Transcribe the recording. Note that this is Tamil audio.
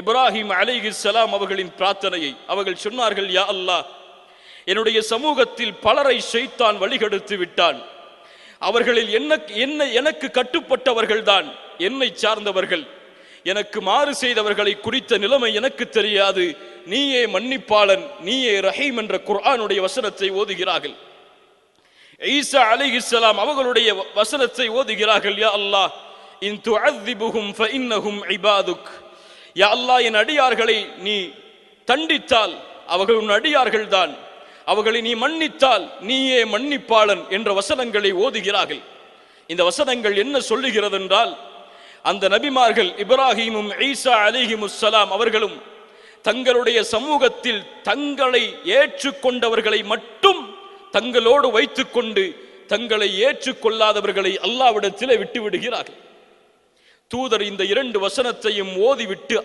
இப்ராஹிம் அலைஹிஸ்ஸலாம் அவர்களின் பிரார்த்தனையை அவர்கள் சொன்னார்கள் யா அல்லாஹ் என்னுடைய சமூகத்தில் பலரை செய்தான் வழிகெடுத்து விட்டான். அவர்களில் என்ன என்ன எனக்கு கட்டுப்பட்டவர்கள்தான் என்னை சார்ந்தவர்கள். எனக்கு மாறு செய்தவர்களை குறித்த நிலைமை எனக்கு தெரியாது. நீயே மன்னிப்பாளன் நீயே ரஹீம் என்ற குர்ஆனுடைய வசனத்தை ஓதுகிறார்கள். ஈசா அலைஹிஸ்ஸலாம் அவர்களுடைய வசனத்தை ஓதுகிறார்கள் யா அல்லாஹ் இன் துஅذிபுஹும் ஃபஇன்னஹும் இபாதுக். யா அல்லாஹ் என் அடியார்களை நீ தண்டித்தால் அவர்கள் உன் அடியார்கள் தான் அவர்களை நீ மன்னித்தால் நீயே மன்னிப்பாளன் என்ற வசனங்களை ஓதுகிறார்கள். இந்த வசனங்கள் என்ன சொல்லுகிறது என்றால் அந்த நபிமார்கள் இப்ராஹீமும் ஈசா அலிஹிமுசலாம் அவர்களும் தங்களுடைய சமூகத்தில் தங்களை ஏற்றுக்கொண்டவர்களை மட்டும் தங்களோடு வைத்துக்கொண்டு தங்களை ஏற்றுக்கொள்ளாதவர்களை அல்லாவிடத்திலே விட்டு விடுகிறார்கள். தூதர் இந்த இரண்டு வசனத்தையும் ஓதிவிட்டு